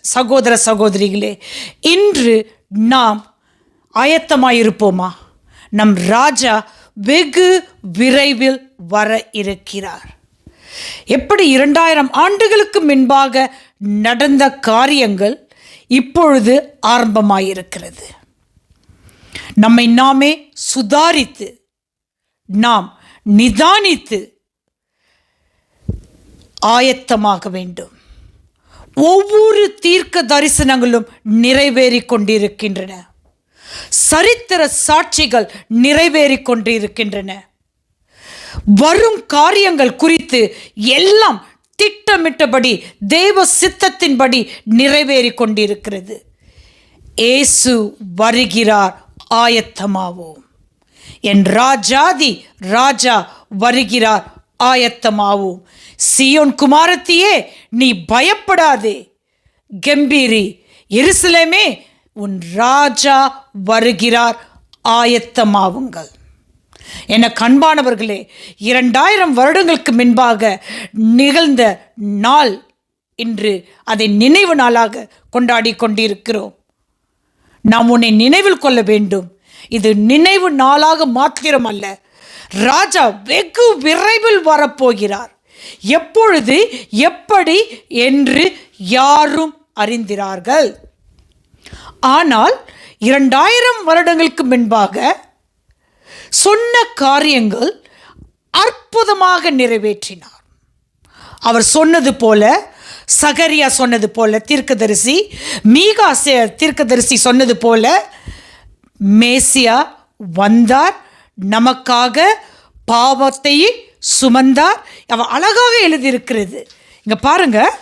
சகோதர சகோதரிகளே இன்று நாம் ஆயத்தமாயிருப்போமா? நம் ராஜா வெகு விரைவில் வர இருக்கிறார். எப்படி இரண்டாயிரம் ஆண்டுகளுக்கு முன்பாக நடந்த காரியங்கள் இப்பொழுது ஆரம்பமாயிருக்கிறது? நம்மை நாமே சுதாரித்து நாம் நிதானித்து ஆயத்தமாக வேண்டும். ஒவ்வொரு தீர்க்க தரிசனங்களும் நிறைவேறி கொண்டிருக்கின்றன சரித்திர சாட்சிகள் நிறைவேறி கொண்டிருக்கின்றன வரும் காரியங்கள் குறித்து எல்லாம் திட்டமிட்டபடி தேவ சித்தத்தின்படி நிறைவேறி கொண்டிருக்கிறது ஏசு வருகிறார் ஆயத்தமாவோம். என் ராஜாதி ராஜா வருகிறார் ஆயத்தமாவோம். சியோன் குமாரத்தியே நீ பயப்படாதே. கம்பீரி எருசலேமே உன் ராஜா வருகிறார் ஆயத்தமாவுங்கள். என கண்பானவர்களே இரண்டாயிரம் வருடங்களுக்கு முன்பாக நிகழ்ந்த நாள் இன்று அதை நினைவு நாளாக கொண்டாடி கொண்டிருக்கிறோம். நாம் உன்னை நினைவில் கொள்ள வேண்டும். இது நினைவு நாளாக மாத்திரம் அல்ல ராஜா வெகு விரைவில் வரப்போகிறார். எப்பொழுது எப்படி என்று யாரும் அறிந்திரார்கள். ஆனால் இரண்டாயிரம் வருடங்களுக்கு முன்பாக சொன்ன காரியங்கள் அற்புதமாக நிறைவேற்றினார். அவர் சொன்னது போல சகரியா சொன்னது போல தீர்க்கதரிசி மீகா தீர்க்கதரிசி சொன்னது போல மேசியா வந்தார் நமக்காக பாவத்தையே சுமந்தார். அவ அழகாக எழுதியிருக்கிறது. இங்கே பாருங்க.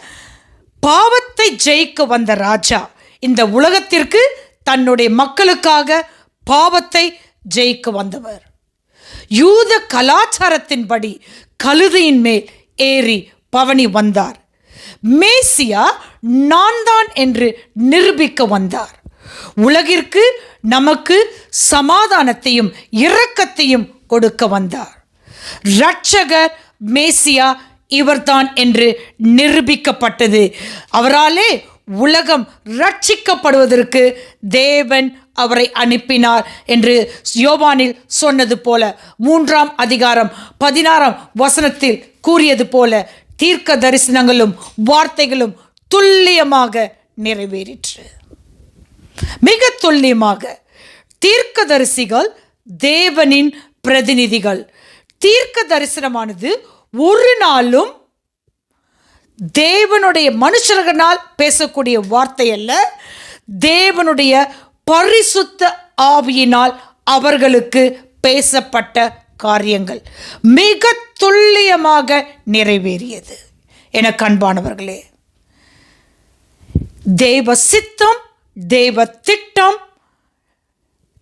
பாவத்தை ஜெயிக்க வந்த ராஜா இந்த உலகத்திற்கு தன்னுடைய மக்களுக்காக பாவத்தை ஜெயிக்க வந்தவர். யூத கலாச்சாரத்தின்படி கழுதையின் மேல் ஏறி பவனி வந்தார். மேசியா நான் தான் என்று நிரூபிக்க வந்தார். உலகிற்கு நமக்கு சமாதானத்தையும் இரக்கத்தையும் கொடுக்க வந்தார். ரட்சகர் மேசியா இவர்தான் என்று நிரூபிக்கப்பட்டது. அவராலே உலகம் ரட்சிக்கப்படுவதற்கு தேவன் அவரை அனுப்பினார் என்று யோவானில் சொன்னது போல. மூன்றாம் அதிகாரம் பதினாறாம் வசனத்தில் கூறியது போல தீர்க்க தரிசனங்களும் வார்த்தைகளும் துல்லியமாக நிறைவேறிற்று. மிக துல்லியமாக தீர்க்கதரிசிகள் தேவனின் பிரதிநிதிகள். தீர்க்க தரிசனமானது ஒரு நாளும் தேவனுடைய மனுஷர்களால் பேசக்கூடிய வார்த்தை அல்ல. தேவனுடைய பரிசுத்த ஆவியினால் அவர்களுக்கு பேசப்பட்ட காரியங்கள் மிக துல்லியமாக நிறைவேறியது. என கண்பானவர்களே தேவ சித்தம் தேவ திட்டம்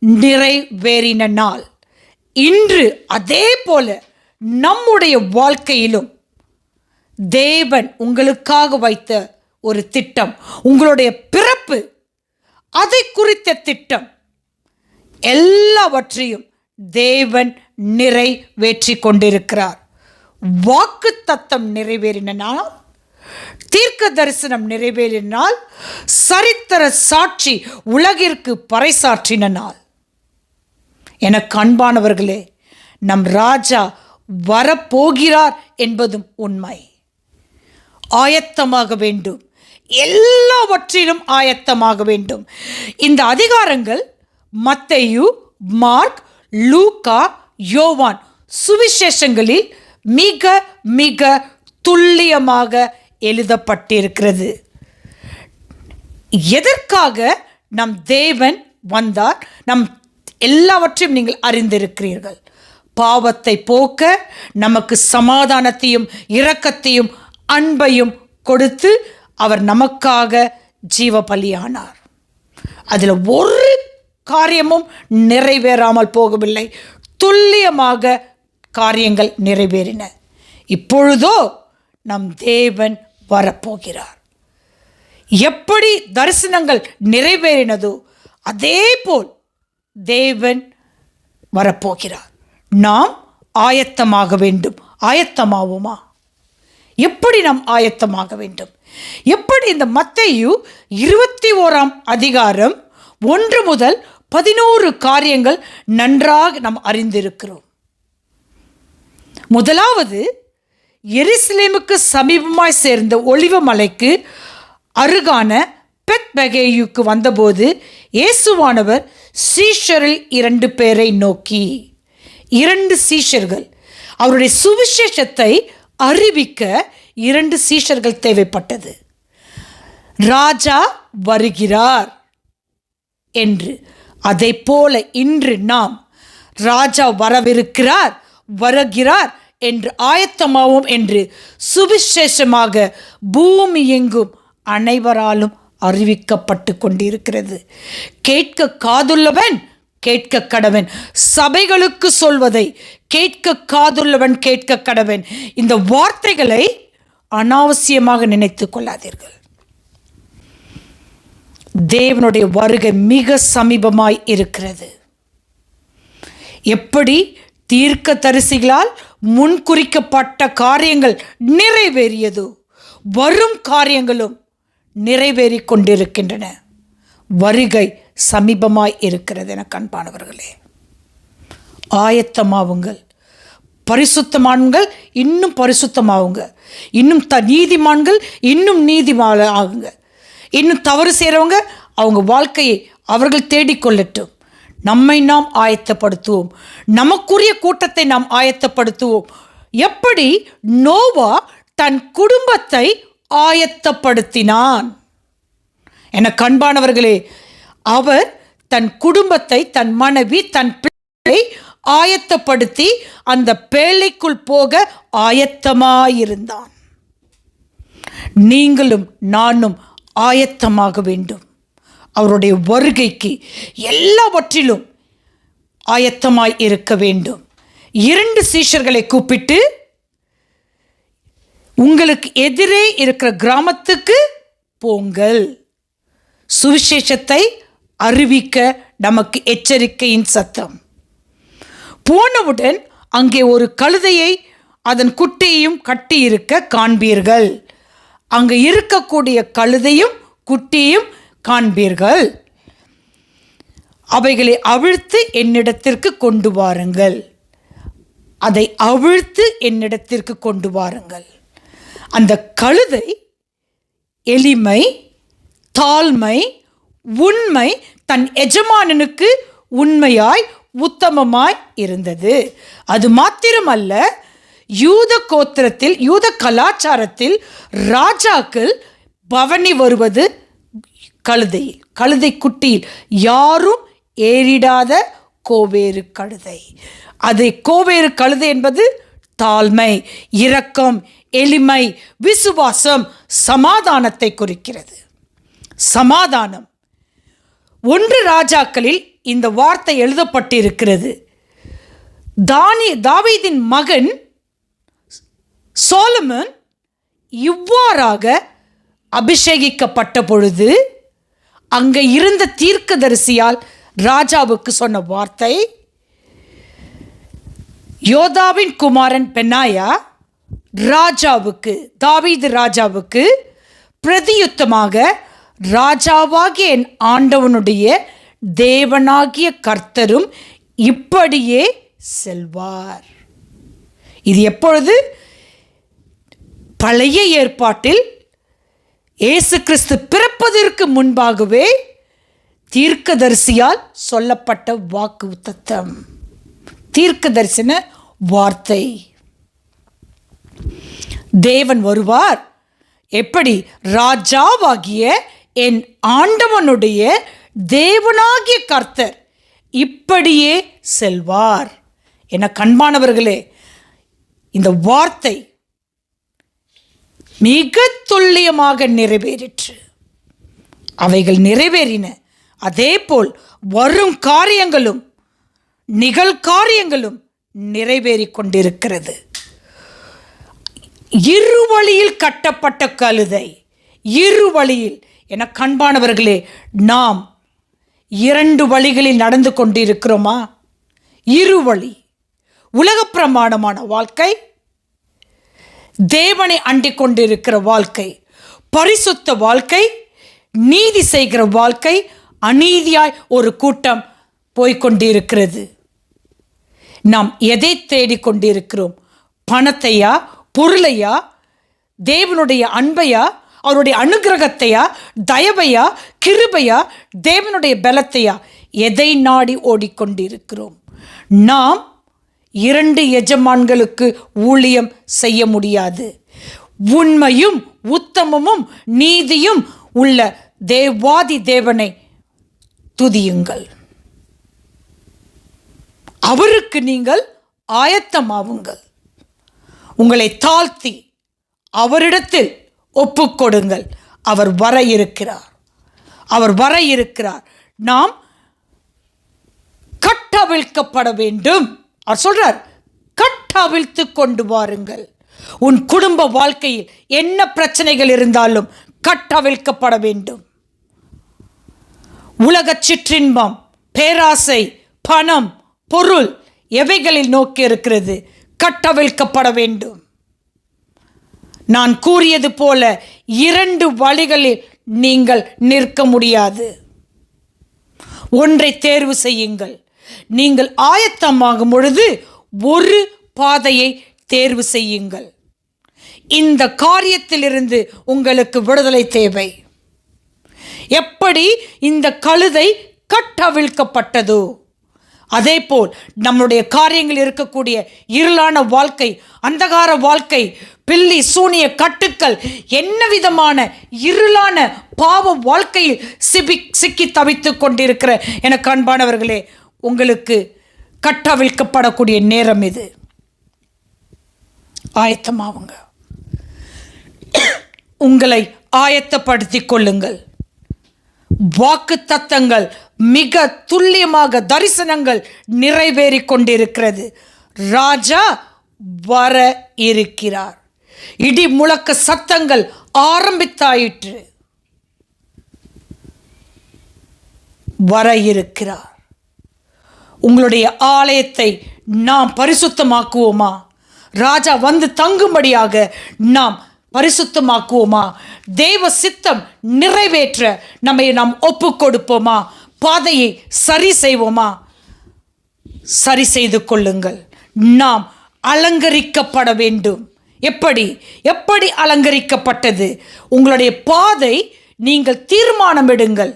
நிறைவேறின நாள். இன்று அதே போல நம்முடைய வாழ்க்கையிலும் தேவன் உங்களுக்காக வைத்த ஒரு திட்டம் உங்களுடைய பிறப்பு அதை குறித்த திட்டம். எல்லாவற்றையும் தேவன் நிறைவேற்றி கொண்டிருக்கிறார். வாக்கு தத்தம் நிறைவேறினால் தீர்க்க தரிசனம் நிறைவேறினால் சரித்திர சாட்சி உலகிற்கு பறைசாற்றின நாள் எனக்கு அன்பானவர்களே நம் ராஜா வரப்போகிறார் என்பதும் உண்மை. ஆயத்தமாக வேண்டும். எல்லாவற்றிலும் ஆயத்தமாக வேண்டும். இந்த அதிகாரங்கள் மத்தையு மார்க் லூக்கா யோவான் சுவிசேஷங்களில் மிக மிக துல்லியமாக எழுதப்பட்டிருக்கிறது. எதற்காக நம் தேவன் வந்தார்? நம் எல்லாவற்றையும் நீங்கள் அறிந்திருக்கிறீர்கள். பாவத்தை போக்க நமக்கு சமாதானத்தையும் இரக்கத்தையும் அன்பையும் கொடுத்து அவர் நமக்காக ஜீவ பலியானார் அதில் ஒரு காரியமும் நிறைவேறாமல் போகவில்லை. துல்லியமாக காரியங்கள் நிறைவேறின. இப்பொழுதோ நம் தேவன் வரப்போகிறார். எப்படி தரிசனங்கள் நிறைவேறினதோ அதே போல் தேவன் வரப்போகிறார். நாம் ஆயத்தமாக வேண்டும். ஆயத்தமாவோமா? எப்படி நாம் ஆயத்தமாக வேண்டும்? எப்படி இந்த மத்தையு இருபத்தி ஓராம் அதிகாரம் ஒன்று முதல் பதினோரு காரியங்கள் நன்றாக நாம் அறிந்திருக்கிறோம். முதலாவது எருசலேமுக்கு சமீபமாய் சேர்ந்த ஒளிவ மலைக்கு அருகான பெத் பெகேயுக்கு வந்தபோது இயேசுவானவர் சீஷரில் இரண்டு பேரை நோக்கி இரண்டு சீஷர்கள். அவருடைய சுவிசேஷத்தை அறிவிக்க இரண்டு சீஷர்கள் தேவைப்பட்டது. ராஜா வருகிறார் என்று. அதை போல இன்று நாம் ராஜா வரவிருக்கிறார் வருகிறார் என்று ஆயத்தமாவோம் என்று சுவிசேஷமாக பூமி எங்கும் அனைவராலும் அறிவிக்கப்பட்டு கொண்டிருக்கிறது கேட்க காதுள்ளவன் கேட்க கடவன். சபைகளுக்கு சொல்வதை கேட்க காதுள்ளவன் கேட்க கடவன். இந்த வார்த்தைகளை அனாவசியமாக நினைத்து கொள்ளாதீர்கள். தேவனுடைய வருகை மிக சமீபமாய் இருக்கிறது. எப்படி? தீர்க்க தரிசிகளால் முன்குறிக்கப்பட்ட காரியங்கள் நிறைவேறியதோ. வரும் காரியங்களும் நிறைவேறி கொண்டிருக்கின்றன வருகை சமீபமாய் இருக்கிறது என கண்பானவர்களே. ஆயத்தமாவுங்கள். பரிசுத்தமான்கள் இன்னும் பரிசுத்தமாகுங்க இன்னும் த நீதிமான்கள் இன்னும் நீதிமான ஆகுங்க இன்னும் தவறு செய்கிறவங்க அவங்க வாழ்க்கையை அவர்கள் தேடிக்கொள்ளட்டும். நம்மை நாம் ஆயத்தப்படுத்துவோம். நமக்குரிய கூட்டத்தை நாம் ஆயத்தப்படுத்துவோம். எப்படி? நோவா தன் குடும்பத்தை ஆயத்தப்படுத்தினான். என கண்பானவர்களே அவர் தன் குடும்பத்தை தன் மனைவி தன் பிள்ளை ஆயத்தப்படுத்தி அந்த பேழைக்குள் போக ஆயத்தமாயிருந்தான். நீங்களும் நானும் ஆயத்தமாக வேண்டும். அவருடைய வருகைக்கு எல்லாவற்றிலும் ஆயத்தமாய் இருக்க வேண்டும். இரண்டு சீஷர்களை கூப்பிட்டு உங்களுக்கு எதிரே இருக்கிற கிராமத்துக்கு போங்கள். சுவிசேஷத்தை அறிவிக்க நமக்கு எச்சரிக்கையின் சத்தம். போனவுடன் அங்கே ஒரு கழுதையை அதன் குட்டியையும் கட்டியிருக்க காண்பீர்கள். அங்கே இருக்கக்கூடிய கழுதையும் குட்டியும் காண்பீர்கள். அவைகளை அவிழ்த்து என்னிடத்திற்கு கொண்டு வாருங்கள். அதை அவிழ்த்து என்னிடத்திற்கு கொண்டு வாருங்கள். அந்த கழுதை எளிமை தாழ்மை உண்மை தன் எஜமானனுக்கு உண்மையாய் உத்தமமாய் இருந்தது. அது மாத்திரமல்ல யூத கோத்திரத்தில் யூத கலாச்சாரத்தில் ராஜாக்கள் பவனி வருவது கழுதையில் கழுதை குட்டியில். யாரும் ஏறிடாத கோவேறு கழுதை. அதை கோவேறு கழுதை என்பது தாழ்மை இரக்கம் எளிமை விசுவாசம் சமாதானத்தை குறிக்கிறது. சமாதானம். ஒன்று ராஜாக்களில் இந்த வார்த்தை எழுதப்பட்டிருக்கிறது. தானி தாவீதின் மகன் சோலமன் இவ்வாறாக அபிஷேகிக்கப்பட்ட பொழுது அங்கே இருந்த தீர்க்கதரிசியால் ராஜாவுக்கு சொன்ன வார்த்தை யோதாவின் குமாரன் பென்னாயா ராஜாவுக்கு தாவீது ராஜாவுக்கு பிரதியுத்தமாக ராஜாவாகிய என் ஆண்டவனுடைய தேவனாகிய கர்த்தரும் இப்படியே செல்வார். இது எப்பொழுது? பழைய ஏற்பாட்டில் இயேசு கிறிஸ்து பிறப்பதற்கு முன்பாகவே தீர்க்கதரிசியால் சொல்லப்பட்ட வாக்கு தத்தம் தீர்க்க தரிசன வார்த்தை. தேவன் வருவார். எப்படி? ராஜாவாகிய என் ஆண்டவனுடைய தேவனாகிய கர்த்தர் இப்படியே செல்வார். என கண்பானவர்களே இந்த வார்த்தை மிக துல்லியமாக நிறைவேறிற்று. அவைகள் நிறைவேறின. அதேபோல் வரும் காரியங்களும் நிகழ்காரியங்களும் நிறைவேறிக் கொண்டிருக்கிறது. இரு வழியில் கட்டப்பட்ட கழுதை. இரு வழியில் என கண்பானவர்களே நாம் இரண்டு வழிகளில் நடந்து கொண்டிருக்கிறோமா? இரு வழி பிரமாணமான வாழ்க்கை. தேவனை அண்டிக் கொண்டிருக்கிற வாழ்க்கை. பரிசுத்த வாழ்க்கை. நீதி செய்கிற வாழ்க்கை. அநீதியாய் ஒரு கூட்டம் போய்க்கொண்டிருக்கிறது நாம் எதை தேடிக்கொண்டிருக்கிறோம் பணத்தையா? பொருளையா? தேவனுடைய அன்பையா? அவருடைய அனுகிரகத்தையா? தயவையா? கிருபையா? தேவனுடைய பலத்தையா? எதை நாடி ஓடிக்கொண்டிருக்கிறோம்? நாம் இரண்டு எஜமான்களுக்கு ஊழியம் செய்ய முடியாது. உண்மையும் உத்தமமும் நீதியும் உள்ள தேவாதி தேவனை துதியுங்கள். அவருக்கு நீங்கள் ஆயத்தமாவுங்கள். உங்களை தாழ்த்தி அவரிடத்தில் ஒப்புக்கொடுங்கள். அவர் வர இருக்கிறார். அவர் வர இருக்கிறார். நாம் கட்டவிழ்க்கப்பட வேண்டும். அவர் சொல்றார் கட்டவிழ்த்து கொண்டு வாருங்கள். உன் குடும்ப வாழ்க்கையில் என்ன பிரச்சனைகள் இருந்தாலும் கட்டவிழ்க்கப்பட வேண்டும். உலகச் சிற்றின்பம் பேராசை பணம் பொருள் எவைகளில் நோக்கி இருக்கிறது? கட்டவிழ்க்கப்பட வேண்டும் நான் கூறியது போல இரண்டு வழிகளில் நீங்கள் நிற்க முடியாது. ஒன்றை தேர்வு செய்யுங்கள். நீங்கள் ஆயத்தமாகும் பொழுது ஒரு பாதையை தேர்வு செய்யுங்கள். இந்த காரியத்திலிருந்து உங்களுக்கு விடுதலை தேவை. எப்படி இந்த கழுதை கட்டவிழ்க்கப்பட்டதோ? அதேபோல் நம்முடைய காரியங்கள் இருக்கக்கூடிய இருளான வாழ்க்கை அந்தகார வாழ்க்கை பில்லி சூனிய கட்டுக்கள் என்ன விதமான இருளான பாவ வாழ்க்கையில் சிபி சிக்கி தவித்துக் கொண்டிருக்கிற எனக்கு அன்பானவர்களே உங்களுக்கு கட்டவிழ்க்கப்படக்கூடிய நேரம் இது. ஆயத்தமாவுங்க. உங்களை ஆயத்தப்படுத்திக் கொள்ளுங்கள். வாக்கு தத்தங்கள் மிக துல்லியமாக தரிசனங்கள் நிறைவேறி கொண்டிருக்கிறது ராஜா வர இருக்கிறார். இடி முழக்க சத்தங்கள் ஆரம்பித்தாயிற்று. வர இருக்கிறார். உங்களுடைய ஆலயத்தை நாம் பரிசுத்தமாக்குவோமா? ராஜா வந்து தங்கும்படியாக நாம் பரிசுத்தமாக்குவோமா? தேவ சித்தம் நிறைவேற்ற நம்மை நாம் ஒப்பு கொடுப்போமா பாதையை சரி செய்வோமா? சரி செய்து கொள்ளுங்கள். நாம் அலங்கரிக்கப்பட வேண்டும். எப்படி? எப்படி அலங்கரிக்கப்பட்டது? உங்களுடைய பாதை நீங்கள் தீர்மானம் எடுங்கள்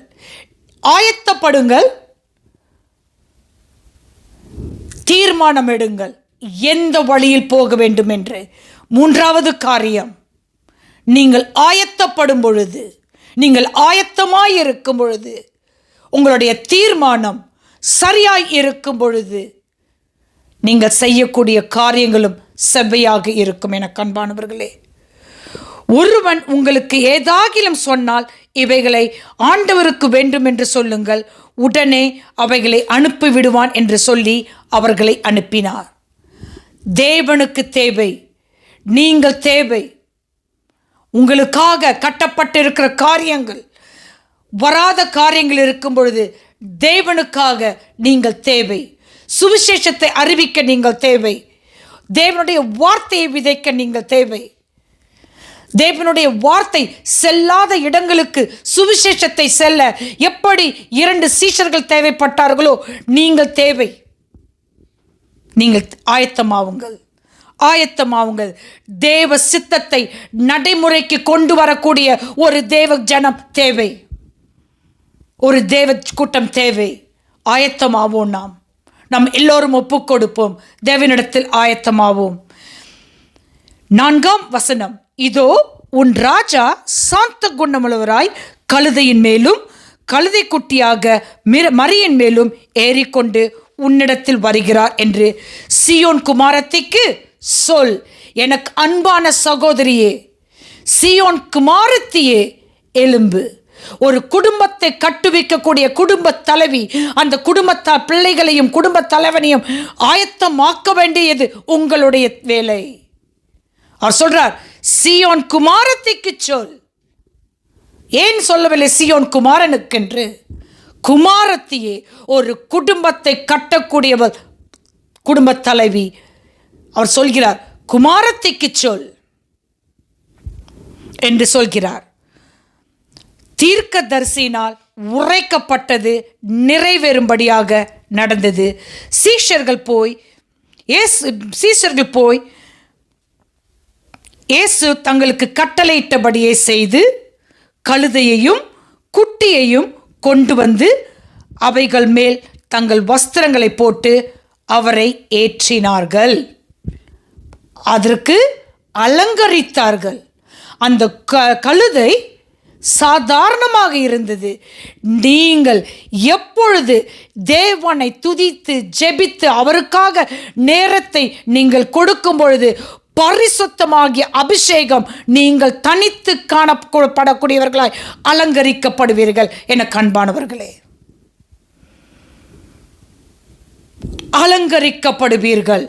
ஆயத்தப்படுங்கள். தீர்மானம் எடுங்கள் எந்த வழியில் போக வேண்டும் என்று மூன்றாவது காரியம். நீங்கள் ஆயத்தப்படும் பொழுது நீங்கள் ஆயத்தமாய் இருக்கும் பொழுது உங்களுடைய தீர்மானம் சரியாய் இருக்கும் பொழுது நீங்கள் செய்யக்கூடிய காரியங்களும் செவ்வையாக இருக்கும் என கண்பானவர்களே. ஒருவன் உங்களுக்கு ஏதாகிலும் சொன்னால் இவைகளை ஆண்டவருக்கு வேண்டும் என்று சொல்லுங்கள். உடனே அவைகளை அனுப்பி விடுவான் என்று சொல்லி அவர்களை அனுப்பினார். தேவனுக்கு தேவை நீங்கள் தேவை. உங்களுக்காக கட்டப்பட்டிருக்கிற காரியங்கள் வராத காரியங்கள் இருக்கும் பொழுது தேவனுக்காக நீங்கள் தேவை. சுவிசேஷத்தை அறிவிக்க நீங்கள் தேவை. தேவனுடைய வார்த்தையை விதைக்க நீங்கள் தேவை. தேவனுடைய வார்த்தை செல்லாத இடங்களுக்கு சுவிசேஷத்தை செல்ல எப்படி இரண்டு சீஷர்கள் தேவைப்பட்டார்களோ நீங்கள் தேவை. நீங்கள் ஆயத்தமாவுங்கள். ஆயத்தமாவுங்கள். தேவ சித்தத்தை நடைமுறைக்கு கொண்டு வரக்கூடிய ஒரு தேவ ஜனம் தேவை. ஒரு தேவ கூட்டம் தேவை. ஆயத்தமாவோம் நாம். நாம் எல்லோரும் ஒப்புக் கொடுப்போம் தேவனிடத்தில் ஆயத்தமாவோம். நான்காம் வசனம். இதோ உன் ராஜா சாந்த குணமுள்ளவராய் கழுதையின் மேலும் கழுதை குட்டியாக மிர மரியின் மேலும் ஏறிக்கொண்டு உன்னிடத்தில் வருகிறார் என்று சியோன் குமாரத்திக்கு சொல். எனக்கு அன்பான சகோதரியே சியோன் குமாரத்தியே எலும்பு ஒரு குடும்பத்தை கட்டுவிக்கக்கூடிய குடும்ப தலைவி அந்த குடும்பத்த பிள்ளைகளையும் குடும்ப தலைவனையும் ஆயத்தமாக்க வேண்டியது உங்களுடைய வேலை. அவர் சொல்றார் சியோன் குமாரத்திக்கு சொல். ஏன் சொல்லவில்லை? சியோன் குமாரனுக்கென்று. குமாரத்தியே ஒரு குடும்பத்தை கட்டக்கூடியவர் குடும்ப தலைவி. அவர் சொல்கிறார் குமாரத்திக்கு சொல் என்று சொல்கிறார். தீர்க்கதரிசியினால் உரைக்கப்பட்டது நிறைவேறும்படியாக நடந்தது. சீஷர்கள் போய் இயேசு சீஷர்கள் போய் இயேசு தங்களுக்கு கட்டளையிட்டபடியே செய்து கழுதையையும் குட்டியையும் கொண்டு வந்து அவைகள் மேல் தங்கள் வஸ்திரங்களை போட்டு அவரை ஏற்றினார்கள். அதற்கு அலங்கரித்தார்கள். அந்த க கழுதை சாதாரணமாக இருந்தது. நீங்கள் எப்பொழுது தேவனை துதித்து ஜெபித்து அவருக்காக நேரத்தை நீங்கள் கொடுக்கும் பொழுது பரிசுத்தமாகிய அபிஷேகம் நீங்கள் தனித்து காணப்படக்கூடியவர்களாய் அலங்கரிக்கப்படுவீர்கள் என கண்பானவர்களே. அலங்கரிக்கப்படுவீர்கள்.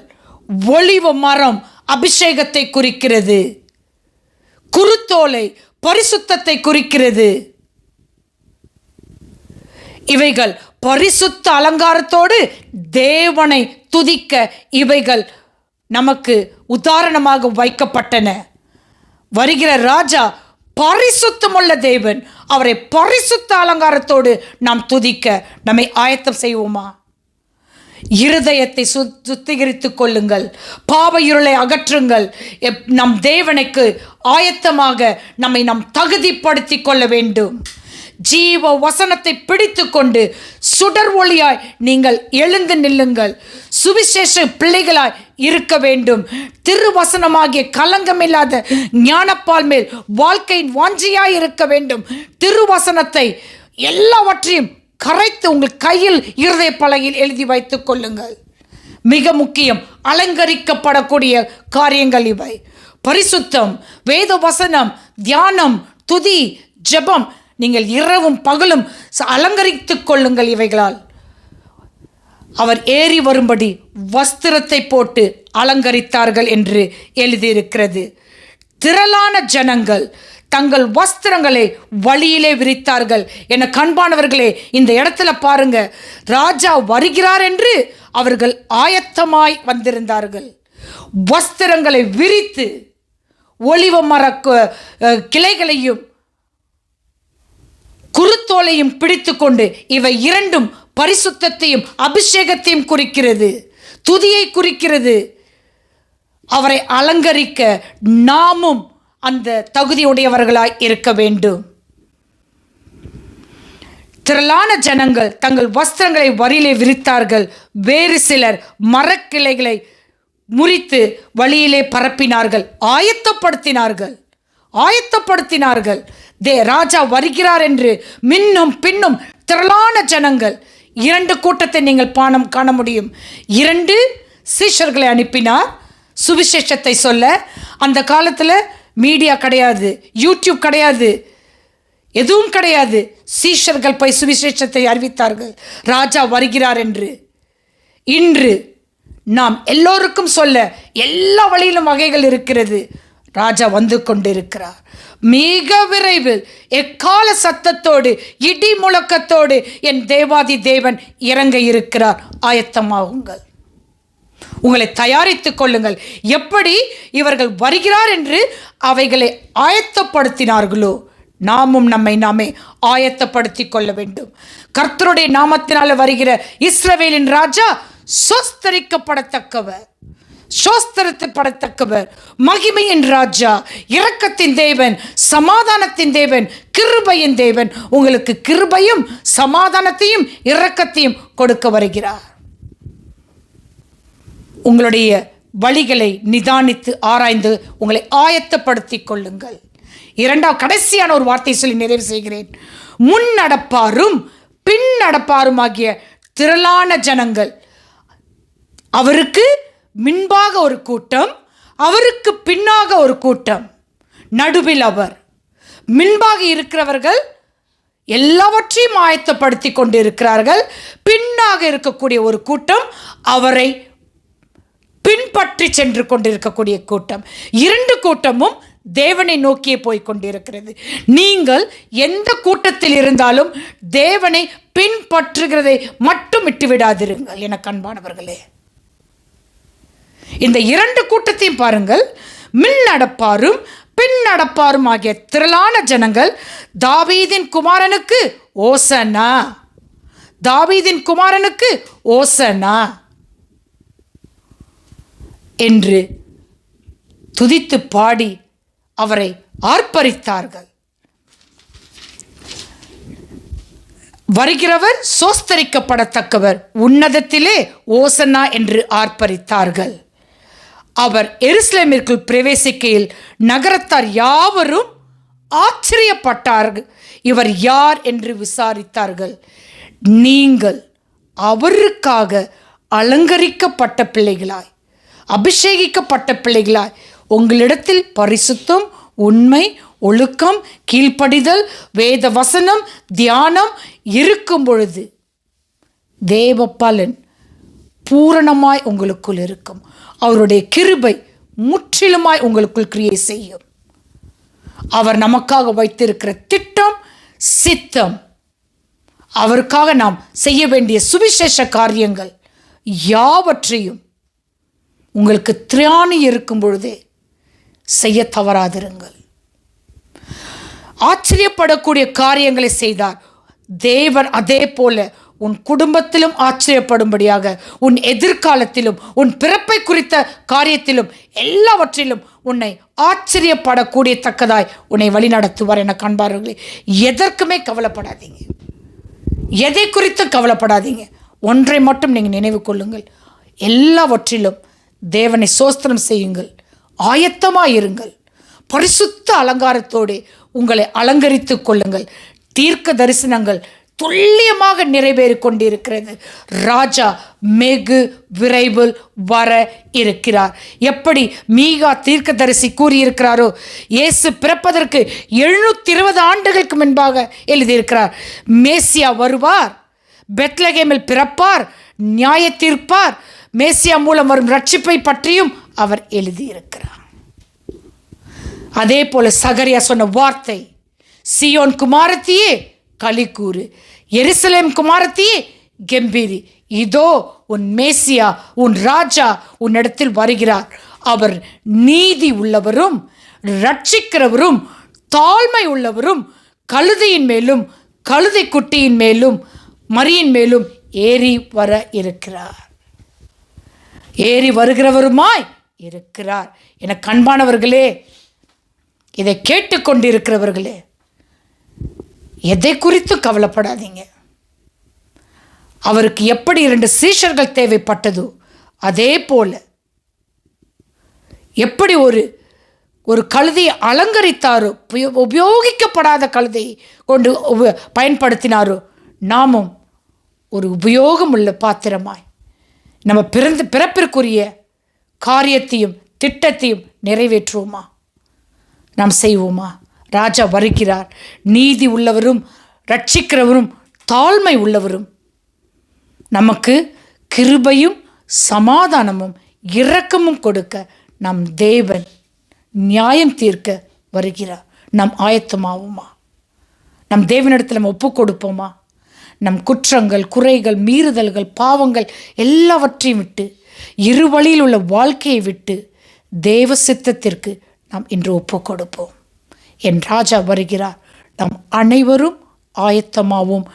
ஒளிவ மரம் அபிஷேகத்தை குறிக்கிறது. குருத்தோலை பரிசுத்தத்தை குறிக்கிறது. இவைகள் பரிசுத்த அலங்காரத்தோடு தேவனை துதிக்க இவைகள் நமக்கு உதாரணமாக வைக்கப்பட்டன. வருகிற ராஜா பரிசுத்தமுள்ள தேவன். அவரை பரிசுத்த அலங்காரத்தோடு நாம் துதிக்க நம்மை ஆயத்தம் செய்வோமா? இருதயத்தை சு சுத்திகரித்துக் கொள்ளுங்கள். பாவ இருளை அகற்றுங்கள். எப்- நம் தேவனுக்கு ஆயத்தமாக நம்மை நாம் தகுதிப்படுத்தி கொள்ள வேண்டும். ஜீவ வசனத்தை பிடித்துக்கொண்டு சுடர் ஒளியாய் நீங்கள் எழுந்து நில்லுங்கள். சுவிசேஷ பிள்ளைகளாய் இருக்க வேண்டும். திருவசனமாகிய கலங்கமில்லாத ஞானப்பால் மேல் வாழ்க்கையின் வாஞ்சியாய் இருக்க வேண்டும். திருவசனத்தை எல்லாவற்றையும் கரைத்து உங்கள் கையில் இருதய பலகையில் எழுதி வைத்துக் கொள்ளுங்கள். மிக முக்கியம் அலங்கரிக்கப்படக்கூடிய காரியங்கள் இவை. பரிசுத்தம் வேத வசனம் தியானம் துதி ஜெபம் நீங்கள் இரவும் பகலும் ச- அலங்கரித்துக் கொள்ளுங்கள் இவைகளால். அவர் ஏறி வரும்படி வஸ்திரத்தை போட்டு அலங்கரித்தார்கள் என்று எழுதியிருக்கிறது. திரளான ஜனங்கள் தங்கள் வஸ்திரங்களை வழியிலே விரித்தார்கள். என கண்பானவர்களே இந்த இடத்துல பாருங்க. ராஜா வருகிறார் என்று அவர்கள் ஆயத்தமாய் வந்திருந்தார்கள். வஸ்திரங்களை விரித்து ஒளிவ மர கிளைகளையும் குருத்தோலையும் பிடித்துக்கொண்டு இவை இரண்டும் பரிசுத்தத்தையும் அபிஷேகத்தையும் குறிக்கிறது. துதியை குறிக்கிறது. அவரை அலங்கரிக்க நாமும் அந்த தகுதியுடையவர்களாய் இருக்க வேண்டும். திரளான ஜனங்கள் தங்கள் வஸ்திரங்களை வரியிலே விரித்தார்கள். வேறு சிலர் மரக்கிளைகளை முறித்து வழியிலே பரப்பினார்கள். ஆயத்தப்படுத்தினார்கள். ஆயத்தப்படுத்தினார்கள். தே ராஜா வருகிறார் என்று மின்னும் பின்னும் திரளான ஜனங்கள் இரண்டு கூட்டத்தை நீங்கள் பானம் காண முடியும். இரண்டு சீஷர்களை அனுப்பினார். சுவிசேஷத்தை சொல்ல அந்த காலத்தில் மீடியா கிடையாது. யூடியூப் கிடையாது. எதுவும் கிடையாது. சீஷர்கள் போய் சுவிசேஷத்தை அறிவித்தார்கள். ராஜா வருகிறார் என்று. இன்று நாம் எல்லோருக்கும் சொல்ல எல்லா வழியிலும் வகைகள் இருக்கிறது. ராஜா வந்து கொண்டிருக்கிறார். மிக விரைவில் எக்கால சத்தத்தோடு இடி முழக்கத்தோடு என் தேவாதி தேவன் இறங்க இருக்கிறார். ஆயத்தமாகுங்கள். உங்களை தயாரித்துக் கொள்ளுங்கள். எப்படி இவர்கள் வருகிறார் என்று அவைகளை ஆயத்தப்படுத்தினார்களோ நாமும் நம்மை நாமே ஆயத்தப்படுத்திக் கொள்ள வேண்டும். கர்த்தருடைய நாமத்தினால் வருகிற இஸ்ரவேலின் ராஜா சோஸ்தரிக்கப்படத்தக்கவர். சோஸ்தரிக்கப்படத்தக்கவர். மகிமையின் ராஜா இரக்கத்தின் தேவன் சமாதானத்தின் தேவன் கிருபையின் தேவன். உங்களுக்கு கிருபையும் சமாதானத்தையும் இரக்கத்தையும் கொடுக்க வருகிறார். உங்களுடைய வழிகளை நிதானித்து ஆராய்ந்து உங்களை ஆயத்தப்படுத்தி கொள்ளுங்கள். இரண்டாம் கடைசியான ஒரு வார்த்தை சொல்லி நிறைவு செய்கிறேன். முன் நடப்பாரும் பின் நடப்பாரும் ஆகிய திரளான ஜனங்கள். அவருக்கு முன்பாக ஒரு கூட்டம் அவருக்கு பின்னாக ஒரு கூட்டம். நடுவில் அவர். முன்பாக இருக்கிறவர்கள் எல்லாவற்றையும் ஆயத்தப்படுத்தி கொண்டு இருக்கிறார்கள் பின்னாக இருக்கக்கூடிய ஒரு கூட்டம் அவரை பின்பற்றி சென்று கொண்டிருக்கக்கூடிய கூட்டம். இரண்டு கூட்டமும் தேவனை நோக்கியே போய் கொண்டிருக்கிறது. நீங்கள் எந்த கூட்டத்தில் இருந்தாலும் தேவனை பின்பற்றுகிறதை மட்டும் விட்டு விடாதிருங்கள் என கண்பானவர்களே. இந்த இரண்டு கூட்டத்தையும் பாருங்கள். மின் நடப்பாரும் பின் நடப்பாரும் ஆகிய திரளான ஜனங்கள் தாவீதின் குமாரனுக்கு ஓசனா தாவீதின் குமாரனுக்கு ஓசனா என்று துதித்து பாடி அவரை ஆர்ப்பரித்தார்கள். வருகிறவர் சோஸ்தரிக்கப்படத்தக்கவர். உன்னதத்திலே ஓசன்னா என்று ஆர்ப்பரித்தார்கள். அவர் எருசலேமிற்குள் பிரவேசிக்கையில் நகரத்தார் யாவரும் ஆச்சரியப்பட்டார்கள் இவர் யார் என்று விசாரித்தார்கள். நீங்கள் அவருக்காக அலங்கரிக்கப்பட்ட பிள்ளைகளாய். அபிஷேகிக்கப்பட்ட பிள்ளைகளாய். உங்களிடத்தில் பரிசுத்தம் உண்மை ஒழுக்கம் கீழ்ப்படிதல் வேத வசனம் தியானம் இருக்கும் பொழுது தேவ பலன் பூரணமாய் உங்களுக்குள் இருக்கும். அவருடைய கிருபை முற்றிலுமாய் உங்களுக்குள் கிரியை செய்யும். அவர் நமக்காக வைத்திருக்கிற திட்டம் சித்தம். அவருக்காக நாம் செய்ய வேண்டிய சுவிசேஷ காரியங்கள் யாவற்றையும் உங்களுக்கு திராணி இருக்கும் பொழுதே செய்ய தவறாதிருங்கள். ஆச்சரியப்படக்கூடிய காரியங்களை செய்தார். தேவன் அதே போல உன் குடும்பத்திலும் ஆச்சரியப்படும்படியாக உன் எதிர்காலத்திலும் உன் பிறப்பை குறித்த காரியத்திலும் எல்லாவற்றிலும் உன்னை ஆச்சரியப்படக்கூடிய தக்கதாய் உன்னை வழிநடத்துவார் என காண்பார்களே. எதற்குமே கவலைப்படாதீங்க. எதை குறித்தும் கவலைப்படாதீங்க. ஒன்றை மட்டும் நீங்கள் நினைவு கொள்ளுங்கள். எல்லாவற்றிலும் தேவனை சோஸ்திரம் செய்யுங்கள். ஆயத்தமாயிருங்கள். பரிசுத்த அலங்காரத்தோடு உங்களை அலங்கரித்துக் கொள்ளுங்கள். தீர்க்க தரிசனங்கள் துல்லியமாக நிறைவேறி கொண்டிருக்கிறது. ராஜா மெகு விரைவில் வர இருக்கிறார். எப்படி மீகா தீர்க்கதரிசி கூறியிருக்கிறாரோ இயேசு பிறப்பதற்கு எழுநூத்தி இருபது ஆண்டுகளுக்கு முன்பாக எழுதியிருக்கிறார். மேசியா வருவார் பெத்லகேமில் பிறப்பார் நியாய தீர்ப்பார் மேசியா மூலம் வரும் ரட்சிப்பை பற்றியும் அவர் எழுதியிருக்கிறார். அதே போல சகரியா சொன்ன வார்த்தை சியோன் குமாரத்தியே களிக்கூறு எருசலேம் குமாரத்தியே கெம்பீரி இதோ உன் மேசியா உன் ராஜா உன்னிடத்தில் வருகிறார். அவர் நீதி உள்ளவரும் ரட்சிக்கிறவரும் தாழ்மை உள்ளவரும் கழுதையின் மேலும் கழுதை குட்டியின் மேலும் மரியின் மேலும் ஏறி வர இருக்கிறார். ஏறி வருகிறவருமாய் இருக்கிறார். என கண்பானவர்களே இதை கேட்டுக்கொண்டிருக்கிறவர்களே எதை குறித்து கவலைப்படாதீங்க. அவருக்கு எப்படி இரண்டு சீஷர்கள் தேவைப்பட்டதோ அதே போல எப்படி ஒரு ஒரு கழுதையை அலங்கரித்தாரோ உபயோ- உபயோகிக்கப்படாத கழுதையை கொண்டு உப- பயன்படுத்தினாரோ நாமும் ஒரு உபயோகமுள்ள பாத்திரமாய் நம்ம பிறந்து பிறப்பிற்குரிய காரியத்தையும் திட்டத்தையும் நிறைவேற்றுவோமா? நாம் செய்வோமா? ராஜா வருகிறார். நீதி உள்ளவரும் ரட்சிக்கிறவரும் தாழ்மை உள்ளவரும். நமக்கு கிருபையும் சமாதானமும் இரக்கமும் கொடுக்க நம் தேவன் நியாயம் தீர்க்க வருகிறார். நாம் ஆயத்தமாகுமா நம் தேவனிடத்தில் நம்ம ஒப்பு கொடுப்போமா? நம் குற்றங்கள் குறைகள் மீறுதல்கள் பாவங்கள் எல்லாவற்றையும் விட்டு இரு வழியில் உள்ள வாழ்க்கையை விட்டு தேவ சித்தத்திற்கு நாம் இன்று ஒப்பு கொடுப்போம். என் ராஜா வருகிறார். நாம் அனைவரும் ஆயத்தமாகவும்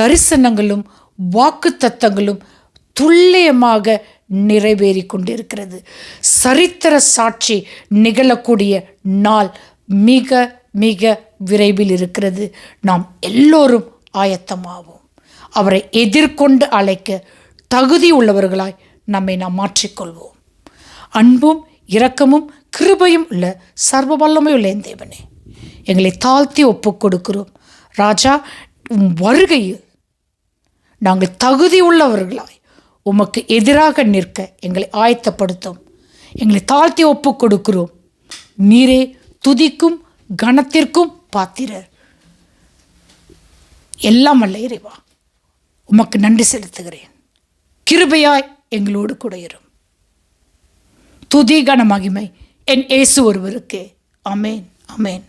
தரிசனங்களும் வாக்குத்தத்தங்களும் துல்லியமாக நிறைவேறி கொண்டிருக்கிறது. சரித்திர சாட்சி நிகழக்கூடிய நாள் மிக மிக விரைவில் இருக்கிறது. நாம் எல்லோரும் ஆயத்தமாவோம். அவரை எதிர்கொண்டு அழைக்க தகுதி உள்ளவர்களாய் நம்மை நாம் மாற்றிக்கொள்வோம். அன்பும் இரக்கமும் கிருபையும் உள்ள சர்வ வல்லமை உள்ள என் தேவனே எங்களை தாழ்த்தி ஒப்புக் கொடுக்கிறோம். ராஜா உம் வருகையில் நாங்கள் தகுதி உள்ளவர்களாய் உமக்கு எதிராக நிற்க எங்களை ஆயத்தப்படுத்தும். எங்களை தாழ்த்தி ஒப்புக் கொடுக்கிறோம். நீரே துதிக்கும் கனத்திற்கும் பாத்திரர். எல்லாம் அல்ல இறைவா உமக்கு நன்றி செலுத்துகிறேன். கிருபையாய் எங்களோடு கூட இரும். துதி கன மகிமை என் இயேசு ஒருவருக்கே. அமேன் அமேன்